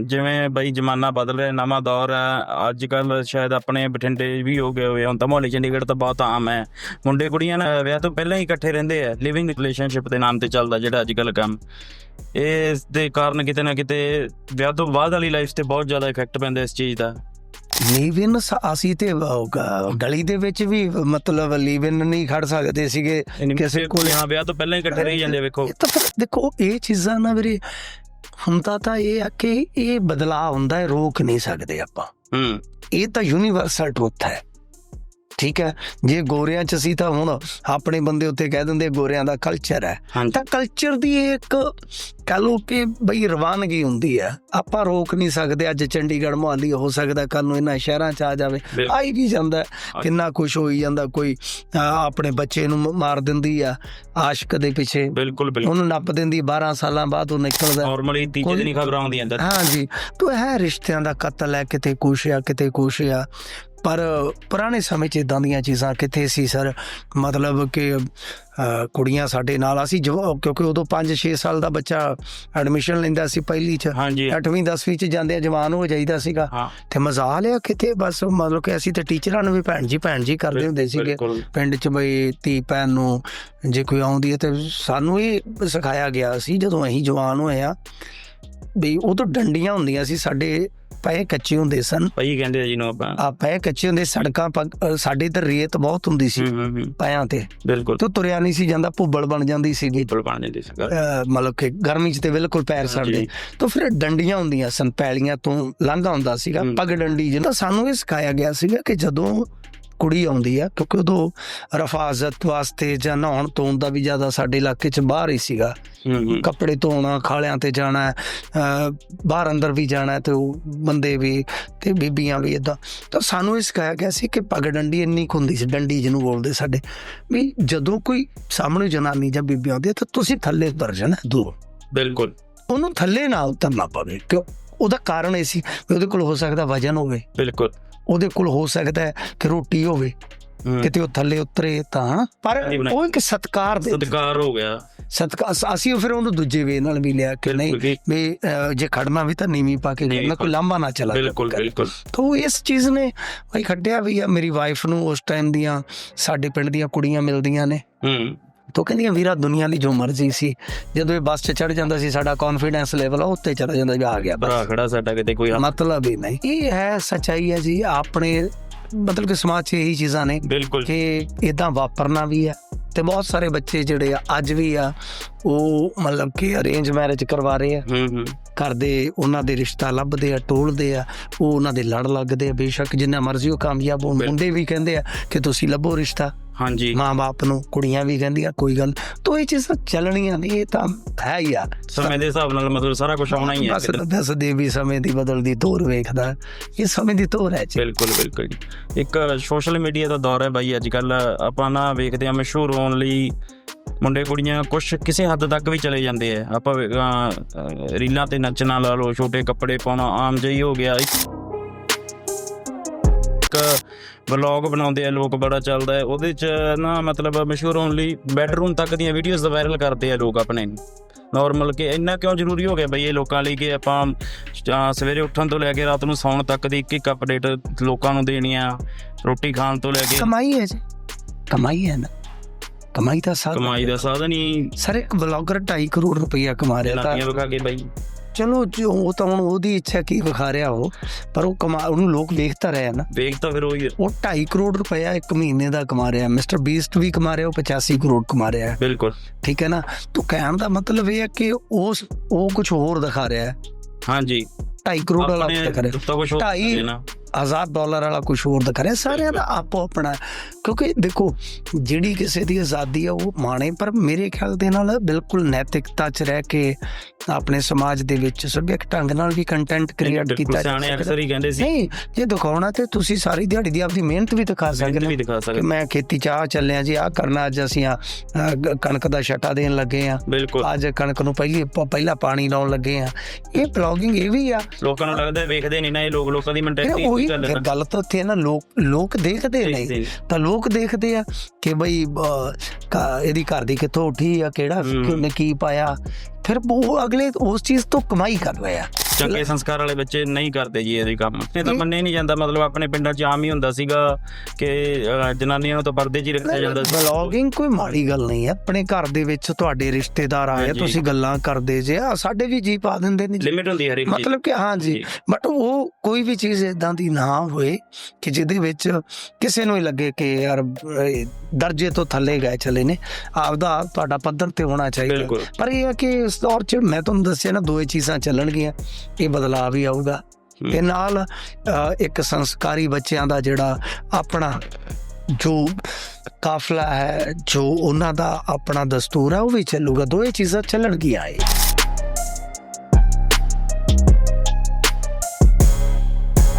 ਜਿਵੇਂ ਬਈ ਜ਼ਮਾਨਾ ਬਦਲ ਰਿਹਾ ਨਵਾਂ ਦੌਰ ਹੈ ਅੱਜ ਕੱਲ ਸ਼ਾਇਦ ਆਪਣੇ ਬਠਿੰਡੇ ਵੀ ਹੋ ਗਏ ਹੋਏ ਹੁਣ ਤਾਂ ਮੁਹੱਲੇ ਚੰਡੀਗੜ੍ਹ ਤਾਂ ਬਹੁਤ ਆਮ ਹੈ। ਮੁੰਡੇ ਕੁੜੀਆਂ ਨਾ ਵਿਆਹ ਤੋਂ ਪਹਿਲਾਂ ਹੀ ਇਕੱਠੇ ਰਹਿੰਦੇ ਆ ਲਿਵਿੰਗ ਰਿਲੇਸ਼ਨਸ਼ਿਪ ਦੇ ਨਾਮ ਤੇ ਚੱਲਦਾ ਜਿਹੜਾ ਅੱਜ ਕੱਲ ਕੰਮ। ਇਸ ਦੇ ਕਾਰਨ ਕਿਤੇ ਨਾ ਕਿਤੇ ਵਿਆਹ ਤੋਂ ਬਾਅਦ ਵਾਲੀ ਲਾਈਫ ਤੇ ਬਹੁਤ ਜ਼ਿਆਦਾ ਇਫੈਕਟ ਪੈਂਦਾ ਇਸ ਚੀਜ਼ ਦਾ। ਲੀਵ ਇਨ ਅਸੀਂ ਤੇ ਗਲੀ ਦੇ ਵਿੱਚ ਵੀ ਮਤਲਬ ਲੀਵ ਇਨ ਨਹੀਂ ਖੜ ਸਕਦੇ ਸੀਗੇ ਕਿਸੇ ਕੋਲ ਹਾਂ ਵਿਆਹ ਤੋਂ ਪਹਿਲਾਂ ਹੀ ਇਕੱਠੇ ਰਹੀ ਜਾਂਦੇ ਵੇਖੋ। ਤਾਂ ਦੇਖੋ ਇਹ ਚੀਜ਼ਾਂ ਨਾ ਵੀਰੇ ਹੁੰਦਾ ਤਾਂ ਇਹ ਆ ਕਿ ਇਹ ਬਦਲਾਅ ਹੁੰਦਾ ਹੈ ਰੋਕ ਨਹੀਂ ਸਕਦੇ ਆਪਾਂ। ਹੂੰ। ਇਹ ਤਾਂ ਯੂਨੀਵਰਸਲ ਟਰੁੱਥ ਹੈ। ਠੀਕ ਹੈ? ਜੇ ਗੋਰਿਆਂ ਚ ਸੀ ਤਾਂ ਹੁਣ ਆਪਣੇ ਬੰਦੇ ਉੱਤੇ ਕਹਿ ਦਿੰਦੇ ਗੋਰਿਆਂ ਦਾ ਕਲਚਰ ਹੈ। ਤਾਂ ਕਲਚਰ ਦੀ ਇੱਕ ਕਹ ਲੋ ਕਿ ਬਈ ਰਵਾਨਗੀ ਹੁੰਦੀ ਹੈ। ਆਪਾਂ ਰੋਕ ਨਹੀਂ ਸਕਦੇ ਅੱਜ ਚੰਡੀਗੜ੍ਹ ਮੁਹਾਲੀ ਹੋ ਸਕਦਾ ਕੱਲ ਨੂੰ ਇਹਨਾਂ ਸ਼ਹਿਰਾਂ ਚ ਆ ਜਾਵੇ। ਆਈ ਵੀ ਜਾਂਦਾ ਹੈ। ਕਿੰਨਾ ਕੁਝ ਹੋਈ ਜਾਂਦਾ ਕੋਈ ਆਪਣੇ ਬੱਚੇ ਨੂੰ ਮਾਰ ਦਿੰਦੀ ਆ ਆਸ਼ਕ ਦੇ ਪਿੱਛੇ। ਬਿਲਕੁਲ ਬਿਲਕੁਲ। ਉਹਨੂੰ ਨੱਪ ਦਿੰਦੀ 12 ਸਾਲਾਂ ਬਾਅਦ ਉਹ ਨਿਕਲਦਾ। ਨਾਰਮਲੀ ਤੀਜੇ ਦਿਨ ਹੀ ਖਬਰਾਂ ਆਉਂਦੀਆਂ ਹਾਂ ਜੀ ਤੋ ਇਹ ਰਿਸ਼ਤਿਆਂ ਦਾ ਕਤਲ ਹੈ ਕਿਤੇ ਕੁਛ ਆ ਕਿਤੇ ਕੁਛ ਆ। ਪਰ ਪੁਰਾਣੇ ਸਮੇਂ 'ਚ ਇਦਾਂ ਦੀਆਂ ਚੀਜ਼ਾਂ ਕਿੱਥੇ ਸੀ ਸਰ? ਮਤਲਬ ਕਿ ਕੁੜੀਆਂ ਸਾਡੇ ਨਾਲ ਅਸੀਂ ਕਿਉਂਕਿ ਉਦੋਂ 5-6 ਸਾਲ ਦਾ ਬੱਚਾ ਐਡਮਿਸ਼ਨ ਲੈਂਦਾ ਸੀ ਪਹਿਲੀ 'ਚ। ਹਾਂਜੀ। 8ਵੀਂ 10ਵੀਂ 'ਚ ਜਾਂਦੇ ਜਵਾਨ ਹੋ ਜਾਈਦਾ ਸੀਗਾ। ਹਾਂ। ਤੇ ਮਜ਼ਾਲ ਆ ਕਿਤੇ ਬਸ ਮਤਲਬ ਕਿ ਅਸੀਂ ਤੇ ਟੀਚਰਾਂ ਨੂੰ ਵੀ ਭੈਣ ਜੀ ਭੈਣ ਜੀ ਕਰਦੇ ਹੁੰਦੇ ਸੀਗੇ। ਪਿੰਡ 'ਚ ਬਈ ਧੀ ਭੈਣ ਨੂੰ ਜੇ ਕੋਈ ਆਉਂਦੀ ਹੈ ਤੇ ਸਾਨੂੰ ਇਹ ਸਿਖਾਇਆ ਗਿਆ ਸੀ। ਜਦੋਂ ਅਸੀਂ ਜਵਾਨ ਹੋਏ ਆ ਵੀ ਉਹ ਤੋਂ ਡੰਡੀਆਂ ਹੁੰਦੀਆਂ ਸੀ ਸਾਡੇ ਪਏ ਕੱਚੇ ਹੁੰਦੇ ਸਨ। ਭਾਈ ਕਹਿੰਦੇ ਜਿਹਨੂੰ ਆਪਾਂ। ਆ ਪਏ ਕੱਚੇ ਹੁੰਦੇ ਸੜਕਾਂ ਸਾਡੇ ਤੇ ਰੇਤ ਬਹੁਤ ਹੁੰਦੀ ਸੀ ਪਾਇਆਂ ਤੇ। ਬਿਲਕੁਲ। ਤੇ ਤੁਰਿਆ ਨਹੀਂ ਸੀ ਜਾਂਦਾ ਭੁੱਬਲ ਬਣ ਜਾਂਦੀ ਸੀਗੀ। ਬਿਲਕੁਲ ਬਣ ਜਾਂਦੀ ਸੀ ਮਤਲਬ ਕਿ ਗਰਮੀ 'ਚ ਤੇ ਬਿਲਕੁਲ ਪੈਰ ਸੜਦੇ। ਤਾਂ ਫਿਰ ਡੰਡੀਆਂ ਹੁੰਦੀਆਂ ਸਨ ਪੈਲੀਆਂ ਤੋਂ ਲੰਘਾ ਹੁੰਦਾ ਸੀਗਾ। ਪੱਗ ਡੰਡੀ ਜਿਹਨੂੰ ਸਾਨੂੰ ਇਹ ਸਿਖਾਇਆ ਗਿਆ ਸੀਗਾ ਕਿ ਜਦੋਂ ਕੁੜੀ ਆਉਂਦੀ ਆ ਕਿਉਂਕਿ ਉਦੋਂ ਰਫਾਜ਼ਤ ਵਾਸਤੇ ਜਾਂ ਨਹਾਉਣ ਧੋਣ ਦਾ ਵੀ ਜ਼ਿਆਦਾ ਸਾਡੇ ਇਲਾਕੇ 'ਚ ਬਾਹਰ ਹੀ ਸੀਗਾ। ਕੱਪੜੇ ਧੋਣਾ ਖਾਲਿਆਂ ਤੇ ਜਾਣਾ ਬਾਹਰ ਅੰਦਰ ਵੀ ਜਾਣਾ ਤੇ ਉਹ ਬੰਦੇ ਵੀ ਤੇ ਬੀਬੀਆਂ ਵੀ ਇਦਾਂ ਤਾਂ ਸਾਨੂੰ ਇਹ ਸਿਖਾਇਆ ਗਿਆ ਸੀ ਕਿ ਪੱਗ ਡੰਡੀ ਇੰਨੀ ਕੁ ਹੁੰਦੀ ਸੀ ਡੰਡੀ ਜਿਹਨੂੰ ਬੋਲਦੇ ਸਾਡੇ ਵੀ ਜਦੋਂ ਕੋਈ ਸਾਹਮਣੇ ਜਨਾਨੀ ਜਾਂ ਬੀਬੀ ਆਉਂਦੀ ਹੈ ਤਾਂ ਤੁਸੀਂ ਥੱਲੇ ਉਤਰ ਜਾਣਾ ਦੂਰ। ਬਿਲਕੁਲ। ਉਹਨੂੰ ਥੱਲੇ ਨਾ ਉਤਰਨਾ ਪਵੇ ਕਿਉਂ? ਉਹਦਾ ਕਾਰਨ ਇਹ ਸੀ ਵੀ ਉਹਦੇ ਕੋਲ ਹੋ ਸਕਦਾ ਵਜਨ ਹੋਵੇ। ਬਿਲਕੁਲ। ਉਹਦੇ ਕੋਲ ਹੋ ਸਕਦਾ ਹੈ ਕਿ ਰੋਟੀ ਹੋਵੇ। ਕਿਤੇ ਉਹ ਥੱਲੇ ਉਤਰੇ ਤਾਂ। ਪਰ। ਉਹ ਇੱਕ ਸਤਕਾਰ ਦੇ ਸਤਿਕਾਰ ਹੋ ਗਿਆ। ਸਤਕਾਰ ਅਸੀਂ ਫਿਰ ਉਹਨੂੰ ਦੂਜੇ ਵੇ ਨਾਲ ਵੀ ਲਿਆ ਕਿ ਨਹੀਂ ਵੀ ਜੇ ਖੜਨਾ ਵੀ ਤਾਂ ਨੀਵੀਂ ਪਾ ਕੇ ਖੜਨਾ ਕੋਈ ਲਾਂਬਾ ਨਾ ਚਲਾ ਬਿਲਕੁਲ। ਬਿਲਕੁਲ। ਤਾਂ ਇਸ ਚੀਜ਼ ਨੇ ਭਾਈ ਖੱਟਿਆ ਵੀ ਆ। ਮੇਰੀ ਵਾਈਫ ਨੂੰ ਉਸ ਟਾਈਮ ਦੀਆਂ ਸਾਡੇ ਪਿੰਡ ਦੀਆਂ ਕੁੜੀਆਂ ਮਿਲਦੀਆਂ ਨੇ। ਹੂੰ। ਤੋ ਕਹਿੰਦੀਆਂ ਵੀਰਾ ਦੁਨੀਆ ਦੀ ਜੋ ਮਰਜ਼ੀ ਸੀ ਜਦੋਂ ਇਹ ਬੱਸ 'ਚ ਚੜ ਜਾਂਦਾ ਸੀ ਸਾਡਾ ਕੌਨਫੀਡੈਂਸ ਲੈਵਲ ਉੱਤੇ ਚਲਾ ਜਾਂਦਾ ਵੀ ਆ ਗਿਆ ਬਸ। ਭਰਾ ਖੜਾ ਸਾਡਾ ਕਿਤੇ ਕੋਈ ਮਤਲਬ ਹੀ ਨਹੀਂ। ਇਹ ਹੈ ਸਚਾਈ ਹੈ ਜੀ ਆਪਣੇ ਮਤਲਬ ਕਿ ਸਮਾਜ 'ਚ ਇਹੀ ਚੀਜ਼ਾਂ ਨੇ ਬਿਲਕੁਲ। ਕਿ ਇਦਾਂ ਵਾਪਰਨਾ ਵੀ ਆ ਤੇ ਬਹੁਤ ਸਾਰੇ ਬੱਚੇ ਜਿਹੜੇ ਆ ਅੱਜ ਵੀ ਆ ਉਹ ਮਤਲਬ ਕਿ ਅਰੇਂਜ ਮੈਰਿਜ ਕਰਵਾ ਰਹੇ ਆ। ਹੂੰ ਹੂੰ। ਕਰਦੇ ਉਹਨਾਂ ਦੇ ਰਿਸ਼ਤਾ ਲੱਭਦੇ ਆ ਟੋਲਦੇ ਆ ਉਹ ਉਹਨਾਂ ਦੇ ਲੜ ਲੱਗਦੇ ਆ ਬੇਸ਼ੱਕ ਜਿੰਨਾ ਮਰਜ਼ੀ ਉਹ ਕਾਮਯਾਬ ਹੋਣ। ਮੁੰਡੇ ਵੀ ਕਹਿੰਦੇ ਆ ਕਿ ਤੁਸੀਂ ਲੱਭੋ ਰਿਸ਼ਤਾ। ਹਾਂਜੀ। ਮਾਂ-ਬਾਪ ਨੂੰ ਕੁੜੀਆਂ ਵੀ ਕਹਿੰਦੀਆਂ ਕੋਈ ਗੱਲ ਤੋ ਇਹ ਚੀਜ਼ਾਂ ਚੱਲਣੀਆਂ ਨਹੀਂ ਇਹ ਤਾਂ ਹੈ ਹੀ ਆ। ਸਮੇਂ ਦੇ ਹਿਸਾਬ ਨਾਲ ਮਤਲਬ ਸਾਰਾ ਕੁਝ ਆਉਣਾ ਹੀ ਹੈ ਬਸ ਦੱਸ ਦੇ ਵੀ ਸਮੇਂ ਦੀ ਬਦਲਦੀ ਤੋਰ ਵੇਖਦਾ। ਇਹ ਸਮੇਂ ਦੀ ਤੋਰ ਹੈ ਜੀ। ਬਿਲਕੁਲ ਬਿਲਕੁਲ। ਇੱਕ ਸੋਸ਼ਲ ਮੀਡੀਆ ਦਾ ਦੌਰ ਹੈ ਬਾਈ ਅੱਜ ਕੱਲ ਆਪਾਂ ਨਾ ਵੇਖਦੇ ਆ ਮਸ਼ਹੂਰ ਹੋਣ ਲਈ ਮੁੰਡੇ ਕੁੜੀਆਂ ਕੁਝ ਕਿਸੇ ਹੱਦ ਤੱਕ ਵੀ ਚਲੇ ਜਾਂਦੇ ਆ। ਆਪਾਂ ਰੀਲਾਂ ਤੇ ਨੱਚਣਾ ਲਾ ਲਓ ਛੋਟੇ ਕੱਪੜੇ ਪਾਉਣਾ ਆਮ ਜਿਹੀ ਹੋ ਗਿਆ। ਇੱਕ ਵਲੌਗ ਬਣਾਉਂਦੇ ਆ ਲੋਕ ਬੜਾ ਚੱਲਦਾ ਹੈ। ਉਹਦੇ ਚ ਨਾ ਮਤਲਬ ਮਸ਼ਹੂਰ ਹੋਣ ਲਈ ਬੈਡਰੂਮ ਤੱਕ ਦੀਆਂ ਵੀਡੀਓਜ਼ ਵਾਇਰਲ ਕਰਦੇ ਆ ਲੋਕ ਆਪਣੇ। ਨਾਰਮਲ ਕਿ ਇੰਨਾ ਕਿਉਂ ਜ਼ਰੂਰੀ ਹੋ ਗਿਆ ਬਈ ਇਹ ਲੋਕਾਂ ਲਈ ਕਿ ਆਪਾਂ ਸਵੇਰੇ ਉੱਠਣ ਤੋਂ ਲੈ ਕੇ ਰਾਤ ਨੂੰ ਸੌਣ ਤੱਕ ਦੀ ਇੱਕ ਇੱਕ ਅਪਡੇਟ ਲੋਕਾਂ ਨੂੰ ਦੇਣੀ ਆ ਰੋਟੀ ਖਾਣ ਤੋਂ ਲੈ ਕੇ। ਕਮਾਈ ਹੈ ਜੀ। ਕਮਾਈ ਹੈ ਨਾ। ਕਮਾਈ ਤਾਂ ਸਾਧ ਕਮਾਈ ਦਾ ਸਾਧਨ ਹੀ ਸਰ ਇੱਕ ਬਲੌਗਰ 2.5 ਕਰੋੜ ਰੁਪਈਆ ਕਮਾ ਰਿਹਾ ਤਾਂ ਲਾਈਆਂ ਵਿਖਾ ਕੇ ਬਾਈ। ਚਲੋ ਜੋ ਉਹ ਤਾਂ ਹੁਣ ਉਹਦੀ ਇੱਛਾ ਕੀ ਵਿਖਾ ਰਿਹਾ ਉਹ ਪਰ ਉਹ ਕਮਾ ਉਹਨੂੰ ਲੋਕ ਵੇਖਤਾ ਰਹੇ ਨਾ। ਵੇਖ ਤਾਂ ਫਿਰ ਉਹੀ ਉਹ 2.5 ਕਰੋੜ ਰੁਪਇਆ ਇੱਕ ਮਹੀਨੇ ਦਾ ਕਮਾ ਰਿਹਾ। ਮਿਸਟਰ ਬੀਸਟ ਵੀ ਕਮਾ ਰਿਹਾ ਉਹ 85 ਕਰੋੜ ਕਮਾ ਰਿਹਾ। ਹੈ। ਬਿਲਕੁਲ। ਠੀਕ ਹੈ ਨਾ? ਤੂੰ ਕਹਿਣ ਦਾ ਮਤਲਬ ਇਹ ਹੈ ਕਿ ਉਸ ਉਹ ਕੁਝ ਹੋਰ ਦਿਖਾ ਰਿਹਾ ਹੈ। ਹਾਂਜੀ। 2.5 ਕਰੋੜ ਵਾਲਾ ਦਿਖਾ ਰਿਹਾ। ਤਾਂ ਕੁਝ ਹੋਰ ਢਾਈ- ਦੇਣਾ। ਆਜ਼ਾਦ ਡਾਲਰ ਵਾਲਾ ਕੁਝ ਹੋਰ ਦਿਖਾ ਰਿਹਾ। ਸਾਰਿਆਂ ਦਾ ਆਪੋ ਆਪਣਾ ਹੈ। ਕਿਉਂਕਿ ਦੇਖੋ ਜਿਹੜੀ ਕਿਸੇ ਦੀ ਆਜ਼ਾਦੀ ਆ ਉਹ ਮਾਣੇ ਪਰ ਮੇਰੇ ਖਿਆਲ ਦੇ ਨਾਲ ਬਿਲਕੁਲ ਨੈਤਿਕਤਾ 'ਚ ਰਹਿ ਕੇ ਆਪਣੇ ਸਮਾਜ ਦੇ ਵਿੱਚ ਸਭਿਅਕ ਢੰਗ ਨਾਲ ਵੀ ਕੰਟੈਂਟ ਕ੍ਰੀਏਟ ਕੀਤਾ ਜਾ ਸਿਆਣੇ। ਅਕਸਰ ਹੀ ਕਹਿੰਦੇ ਸੀ। ਨਹੀਂ ਜੇ ਦਿਖਾਉਣਾ ਤੇ ਤੁਸੀਂ ਸਾਰੀ ਦਿਹਾੜੀ ਦੀ ਆਪਦੀ ਮਿਹਨਤ ਵੀ ਦਿਖਾ ਸਕਦੇ ਵੀ ਹੋ ਦਿਖਾ ਕਿ ਸਕਦੇ ਮੈਂ ਖੇਤੀ ਚ ਆਹ ਚੱਲਿਆ ਜੀ ਆ ਕਰਨਾ ਅੱਜ ਅਸੀਂ ਆ ਕਣਕ ਦਾ ਛਟਾ ਦੇਣ ਲੱਗੇ ਆ ਅੱਜ ਕਣਕ ਨੂੰ ਪਹਿਲੀ ਪਹਿਲਾ ਪਾਣੀ ਲਾਉਣ ਲੱਗੇ ਆ ਇਹ ਬਲੌਗਿੰਗ ਇਹ ਵੀ ਆ। ਲੋਕਾਂ ਨੂੰ ਲੱਗਦਾ ਵੇਖਦੇ ਨਹੀਂ ਨਾ ਇਹ ਲੋਕ ਲੋਕਾਂ ਦੀ ਮੈਂਟੈਲਿਟੀ ਗੱਲ ਤਾਂ ਉੱਥੇ ਨਾ ਲੋਕ ਲੋਕ ਦੇਖਦੇ ਨਹੀਂ ਤਾਂ ਲੋਕ ਦੇਖਦੇ ਆ ਕਿ ਬਈ ਇਹਦੀ ਘਰ ਦੀ ਕਿੱਥੋਂ ਉੱਠੀ ਆ ਕਿਹੜਾ। ਕਿਹਨੇ ਕੀ ਪਾਇਆ ਫਿਰ ਉਹ ਅਗਲੇ ਉਸ ਚੀਜ਼ ਤੋਂ ਕਮਾਈ ਕਰ ਰਹੇ ਆ ਚੰਗੇ ਸੰਸਕਾਰ ਵਾਲੇ ਬੱਚੇ ਨਹੀਂ ਕਰਦੇ ਜੀ ਇਹ ਕੰਮ ਇਹ ਤਾਂ ਮੰਨੇ ਨਹੀਂ ਜਾਂਦਾ ਮਤਲਬ ਆਪਣੇ ਪਿੰਡਾਂ 'ਚ ਆਮ ਹੀ ਹੁੰਦਾ ਸੀਗਾ ਕਿ ਜਨਾਨੀਆਂ ਨੂੰ ਤਾਂ ਪਰਦੇ 'ਚ ਹੀ ਰੱਖਿਆ ਜਾਂਦਾ ਸੀ ਬਲੌਗਿੰਗ ਕੋਈ ਮਾੜੀ ਗੱਲ ਨਹੀਂ ਹੈ ਆਪਣੇ ਘਰ ਦੇ ਵਿੱਚ ਤੁਹਾਡੇ ਰਿਸ਼ਤੇਦਾਰ ਆਏ। ਤੁਸੀਂ ਗੱਲਾਂ ਕਰਦੇ ਜੇ ਆ ਸਾਡੇ ਵੀ ਜੀ ਪਾ ਦਿੰਦੇ ਨੇ। ਲਿਮਿਟ ਹੁੰਦੀ ਹੈ ਹਰ ਇੱਕ ਮਤਲਬ ਕਿ ਹਾਂ ਜੀ। ਬਟ ਉਹ ਕੋਈ ਵੀ ਚੀਜ਼ ਇਦਾਂ ਦੀ ਨਾ ਹੋਏ ਕਿ ਜਿਹਦੇ ਵਿੱਚ ਕਿਸੇ ਨੂੰ ਹੀ ਲੱਗੇ ਕਿ ਯਾਰ ਦਰਜੇ ਤੋਂ ਥੱਲੇ ਗਏ ਚਲੇ ਨੇ। ਆਪਦਾ ਤੁਹਾਡਾ ਪੱਧਰ ਤੇ ਹੋਣਾ ਚਾਹੀਦਾ। ਪਰ ਇਹ ਹੈ ਕਿ ਇਸ ਦੌਰ 'ਚ ਮੈਂ ਤੁਹਾਨੂੰ ਦੱਸਿਆ ਨਾ ਦੋਏ ਚੀਜ਼ਾਂ ਚੱਲਣਗੀਆਂ। ਇਹ ਬਦਲਾਅ ਵੀ ਆਊਗਾ। ਤੇ ਨਾਲ ਇੱਕ ਸੰਸਕਾਰੀ ਬੱਚਿਆਂ ਦਾ ਜਿਹੜਾ ਆਪਣਾ ਜੋ ਕਾਫਲਾ ਹੈ ਜੋ ਉਹਨਾਂ ਦਾ ਆਪਣਾ ਦਸਤੂਰ ਹੈ ਉਹ ਵੀ ਚੱਲੂਗਾ। ਦੋਏ ਚੀਜ਼ਾਂ ਚੱਲਣਗੀਆਂ ਇਹ।